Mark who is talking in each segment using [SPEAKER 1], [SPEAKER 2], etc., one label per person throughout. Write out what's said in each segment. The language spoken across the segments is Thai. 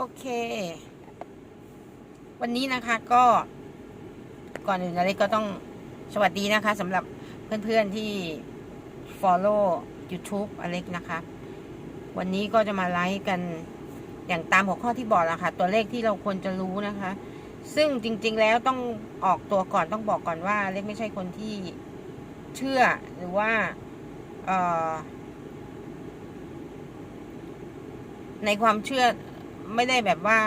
[SPEAKER 1] โอเค วันนี้นะคะก็ก่อนอื่นอเล็กก็ต้องสวัสดีนะคะสำหรับเพื่อนๆที่ follow YouTube อเล็กนะคะ วันนี้ก็จะมาไลฟ์กันอย่างตามหัวข้อที่บอกละค่ะ ตัวเลขที่เราควรจะรู้นะคะ ซึ่งจริง ๆแล้วต้องออกตัวก่อนต้องบอกก่อนว่า เล็กไม่ใช่คนที่เชื่อหรือว่าในความเชื่อ ไม่ได้แบบว่า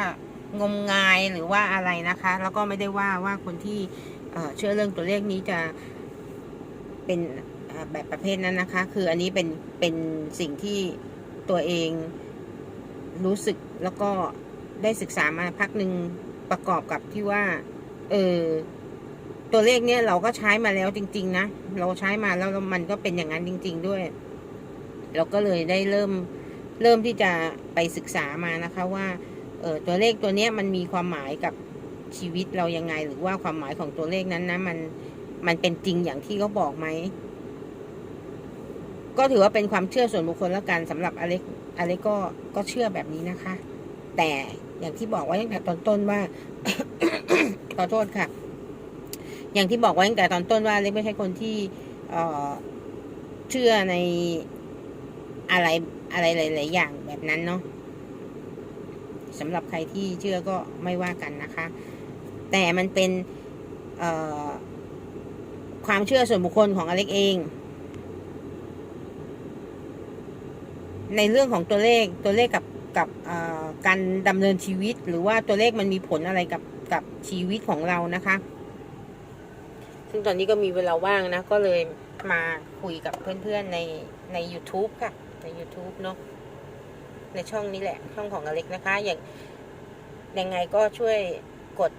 [SPEAKER 1] งมงายหรือว่าอะไรนะคะ แล้วก็ไม่ได้ว่าว่าคนที่เชื่อเรื่องตัวเลขนี้จะเป็นแบบประเภทนั้นนะคะ คืออันนี้เป็นเป็นสิ่งที่ตัวเองรู้สึกแล้วก็ได้ศึกษามาพักหนึ่งประกอบกับที่ว่า เออตัวเลขเนี้ยเราก็ใช้มาแล้วจริง ๆ นะ เราใช้มาแล้วมันก็เป็นอย่างนั้นจริง ๆ ด้วย เราก็เลยได้เริ่ม เริ่มที่จะไปศึกษามานะคะว่าเออตัวเลขตัวเนี้ยมันมีความหมายกับชีวิตเรายังไง หรือว่าความหมายของตัวเลขนั้นนะมันมันเป็นจริงอย่างที่เขาบอกไหมก็ถือว่าเป็นความเชื่อส่วนบุคคลแล้วกันสำหรับอเล็กอเล็กก็ก็เชื่อแบบนี้นะคะ แต่อย่างที่บอกไว้ตั้งแต่ตอนต้นว่าขอโทษค่ะ อย่างที่บอกไว้ตั้งแต่ตอนต้นว่าเล็กไม่ใช่คนที่เออเชื่อในอะไร อะไรหลาย ๆ อย่างแบบนั้นเนาะสำหรับใครที่เชื่อก็ไม่ว่ากันนะคะ แต่มันเป็นความเชื่อส่วนบุคคลของอเล็กเอง ในเรื่องของตัวเลขตัวเลขกับกับการดำเนินชีวิต หรือว่าตัวเลขมันมีผลอะไรกับกับชีวิตของเรานะคะ ซึ่งตอนนี้ก็มีเวลาว่างนะ ก็เลยมาคุยกับเพื่อน ๆ ในใน YouTube ค่ะ ใน YouTube เนาะในช่องนี้แหละ ช่องของอเล็กนะคะ อย่างยังไงก็ช่วยกด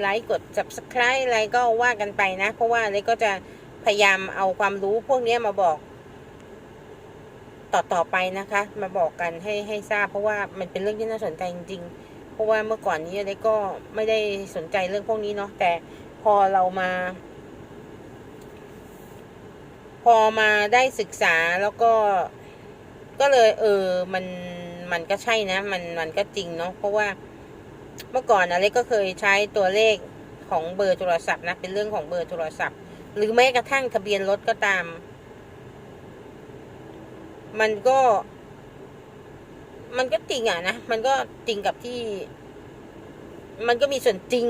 [SPEAKER 1] ไลค์กด subscribe อะไรก็ว่ากันไปนะ เพราะว่าอเล็กก็จะพยายามเอาความรู้พวกนี้มาบอก ต่อต่อไปนะคะ มาบอกกันให้ให้ทราบ เพราะว่ามันเป็นเรื่องที่น่าสนใจจริง ๆ เพราะว่าเมื่อก่อนนี้อเล็กก็ไม่ได้สนใจเรื่องพวกนี้เนาะแต่พอเรามา พอมาได้ศึกษาแล้วก็ ก็เลย เออ มันมันก็ใช่นะ มันมันก็จริงเนาะเพราะว่าเมื่อก่อนอเล็กก็เคยใช้ตัวเลขของเบอร์โทรศัพท์นะ เป็นเรื่องของเบอร์โทรศัพท์ หรือแม้กระทั่งทะเบียนรถก็ตาม มันก็ มันก็จริงอะนะ มันก็จริงกับที่ มันก็มีส่วนจริง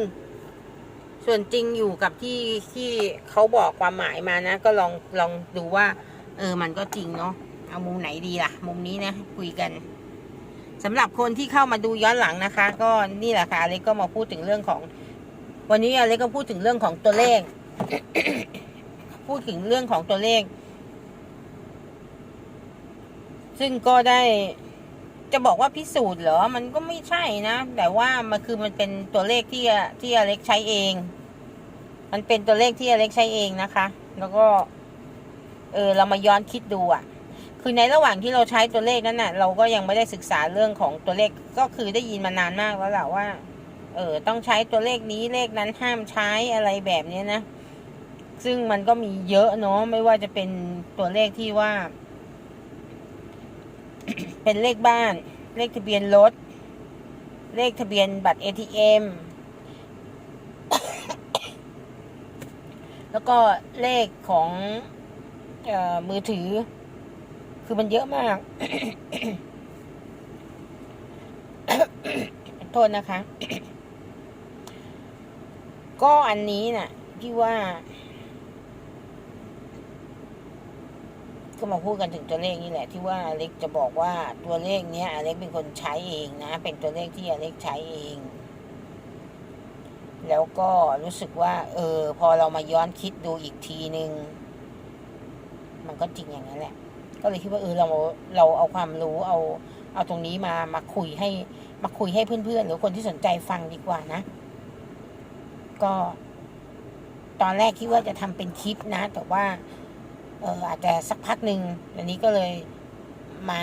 [SPEAKER 1] ส่วนจริงอยู่กับที่ที่เขาบอกความหมายมานะ ก็ลองลองดูว่า เออมันก็จริงเนาะเอามุมไหนดีล่ะ มุมนี้นะคุยกันสำหรับคนที่เข้ามาดูย้อนหลังนะคะ ก็นี่แหละค่ะอเล็กก็มาพูดถึงเรื่องของ วันนี้อเล็กก็พูดถึงเรื่องของตัวเลข พูดถึงเรื่องของตัวเลข ซึ่งก็ได้ จะบอกว่าพิสูจน์เหรอ มันก็ไม่ใช่นะ แต่ว่ามันคือมันเป็นตัวเลขที่ที่อเล็กใช้เอง มันเป็นตัวเลขที่อเล็กใช้เองนะคะ แล้วก็ เออ เรามาย้อนคิดดูอะ่ะ คือในระหว่างที่เราใช้ตัวเลขนั้นน่ะ เราก็ยังไม่ได้ศึกษาเรื่องของตัวเลข ก็คือได้ยินมานานมากแล้วแหละว่า เออ ต้องใช้ตัวเลขนี้เลขนั้นห้ามใช้อะไรแบบนี้นะ ซึ่งมันก็มีเยอะเนาะ ไม่ว่าจะเป็นตัวเลขที่ว่า เป็นเลขบ้าน เลขทะเบียนรถ เลขทะเบียนบัตร ATM แล้วก็เลขของออมือถือ คือมันเยอะมาก โทษนะคะ ก็อันนี้น่ะ พี่ว่า ก็มาพูดกันถึงตัวเลขนี่แหละ ที่ว่าอเล็กจะบอกว่าตัวเลขเนี้ยอเล็กเป็นคนใช้เองนะ เป็นตัวเลขที่อเล็กใช้เอง แล้วก็รู้สึกว่า เออ พอเรามาย้อนคิดดูอีกทีนึง มันก็จริงอย่างนั้นแหละ ก็เลยคิดว่าเออเราเราเอาความรู้เอา เอาตรงนี้มามาคุยให้ มาคุยให้เพื่อนๆหรือคนที่สนใจฟังดีกว่านะ ก็ ตอนแรกคิดว่าจะทำเป็นคลิปนะ แต่ว่า อออาจจะสักพักหนึ่งอันนี้ก็เลยมา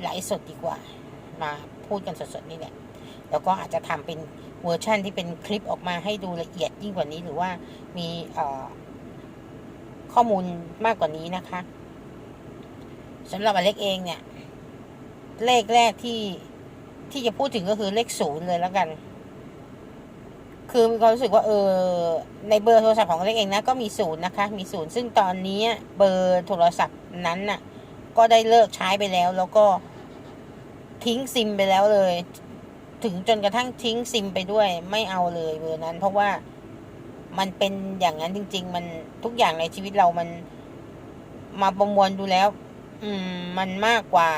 [SPEAKER 1] ไลฟ์สดดีกว่า มาพูดกันสดๆนี่แหละแล้วก็อาจจะทำเป็นเวอร์ชั่นที่เป็นคลิปออกมาให้ดูละเอียดยิ่งกว่านี้หรือว่ามีข้อมูลมากกว่านี้นะคะสำหรับอเล็กเองเนี่ย เลขแรกที่ที่จะพูดถึงก็คือเลขศูนย์เลยแล้วกัน คือมีความรู้สึกว่าเออในเบอร์โทรศัพท์ของเล็กเองนะก็มีศูนย์นะคะ มีศูนย์ซึ่งตอนนี้เบอร์โทรศัพท์นั้นน่ะ ก็ได้เลิกใช้ไปแล้ว แล้วก็ทิ้งซิมไปแล้วเลย ถึงจนกระทั่งทิ้งซิมไปด้วย ไม่เอาเลยเบอร์นั้น เพราะว่ามันเป็นอย่างนั้นจริง ๆ มันทุกอย่างในชีวิตเรามันมาประมวลดูแล้ว อืม มันมากกว่า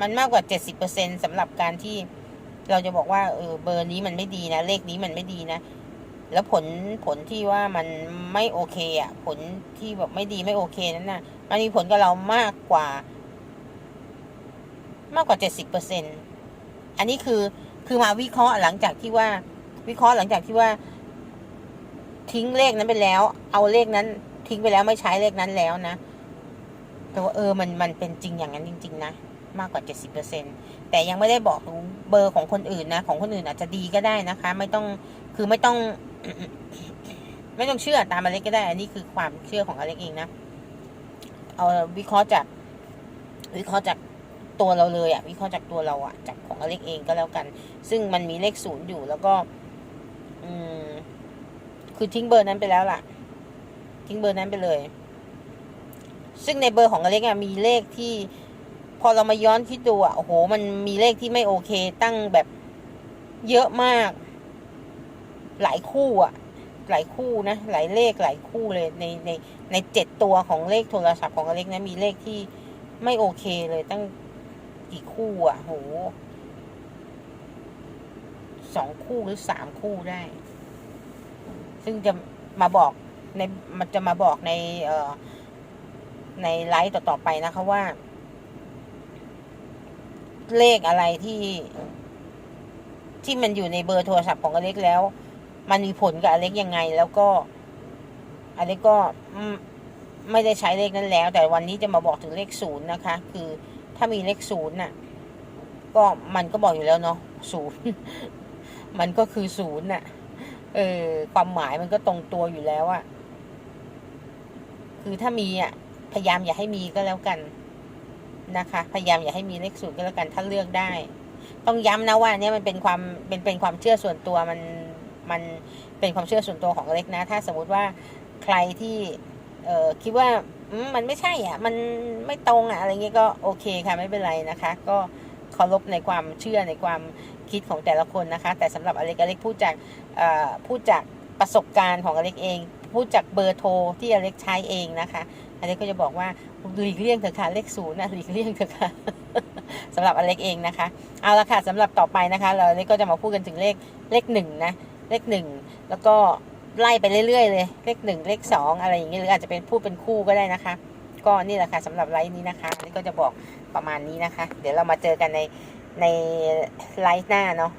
[SPEAKER 1] มันมากกว่าเจ็ดสิบเปอร์เซ็นสำหรับการที่ เราจะบอกว่าเออเบอร์นี้มันไม่ดีนะ เลขนี้มันไม่ดีนะ แล้วผลผลที่ว่ามันไม่โอเคอะ ผลที่แบบไม่ดีไม่โอเคนั้นน่ะ มันมีผลกับเรามากกว่า มากกว่าเจ็ดสิบเปอร์เซ็นอันนี้คือคือมาวิเคราะห์หลังจากที่ว่า วิเคราะห์หลังจากที่ว่า ทิ้งเลขนั้นไปแล้ว เอาเลขนั้น ทิ้งไปแล้วไม่ใช้เลขนั้นแล้วนะแต่ว่าเออมันมันเป็นจริงอย่างนั้นจริง ๆ นะ มากกว่า70% แต่ยังไม่ได้บอกเบอร์ของคนอื่นนะ ของคนอื่นอาจจะดีก็ได้นะคะ ไม่ต้องคือไม่ต้อง ไม่ต้องเชื่อตามอเล็กก็ได้ อันนี้คือความเชื่อของอเล็กเองนะเอาวิเคราะห์จาก วิเคราะห์จากตัวเราเลยอะวิเคราะห์จากตัวเราอะจากของอเล็กเองก็แล้วกัน ซึ่งมันมีเลขศูนย์อยู่แล้วก็ อืม คือทิ้งเบอร์นั้นไปแล้วล่ะ ทิ้งเบอร์นั้นไปเลย ซึ่งในเบอร์ของอเล็กอะมีเลขที่ พอเรามาย้อนคิดดูอะโอ้โห มันมีเลขที่ไม่โอเค ตั้งแบบเยอะมาก หลายคู่อะหลายคู่นะ หลายเลขหลายคู่เลย ในในในเจ็ดตัวของเลขโทรศัพท์ของอเล็กนะ มีเลขที่ไม่โอเคเลยตั้งกี่คู่อะโหสองคู่หรือสามคู่ได้ ซึ่งจะมาบอกในมันจะมาบอกในเอ่อในไลฟ์ต่อๆไปนะคะว่า เลขอะไรที่ ที่มันอยู่ในเบอร์โทรศัพท์ของอเล็กแล้ว มันมีผลกับอเล็กยังไง แล้วก็อเล็กก็ไม่ได้ใช้เลขนั้นแล้ว แต่วันนี้จะมาบอกถึงเลขศูนย์นะคะ คือถ้ามีเลขศูนย์น่ะ ก็มันก็บอกอยู่แล้วเนาะศูนย์มันก็คือศูนย์น่ะ เออความหมายมันก็ตรงตัวอยู่แล้วอะคือถ้ามีอะ พยายามอย่าให้มีก็แล้วกัน นะคะ พยายามอย่าให้มีเลขศูนย์ก็แล้วกันถ้าเลือกได้ ต้องย้ำนะว่าเนี่ยมันเป็นความเป็นเป็นความเชื่อส่วนตัวมันมันเป็นความเชื่อส่วนตัวของเล็กนะ ถ้าสมมุติว่าใครที่เออคิดว่ามันไม่ใช่อะ มันไม่ตรงอะอะไรเงี้ยก็โอเคค่ะไม่เป็นไรนะคะ ก็เคารพในความเชื่อในความคิดของแต่ละคนนะคะ แต่สำหรับอเล็กอเล็กพูดจากพูดจากประสบการณ์ของอเล็กเอง พูดจากเบอร์โทรที่อเล็กใช้เองนะคะอเล็กก็จะบอกว่า หลีกเลี่ยงเถอะค่ะเลขศูนย์นะหลีกเลี่ยงเถอะค่ะสำหรับอเล็กเองนะคะ เอาละค่ะสำหรับต่อไปนะคะ เราเล็กก็จะมาพูดกันถึงเลขเลขหนึ่งนะเลขหนึ่งแล้วก็ไล่ไปเรื่อยๆเลยเลขหนึ่งเลขสองอะไรอย่างเงี้ยหรืออาจจะเป็นพูดเป็นคู่ก็ได้นะคะ ก็นี่แหละค่ะสำหรับไลฟ์นี้นะคะอเล็กก็จะบอกประมาณนี้นะคะ เดี๋ยวเรามาเจอกันในในไลฟ์หน้าเนาะ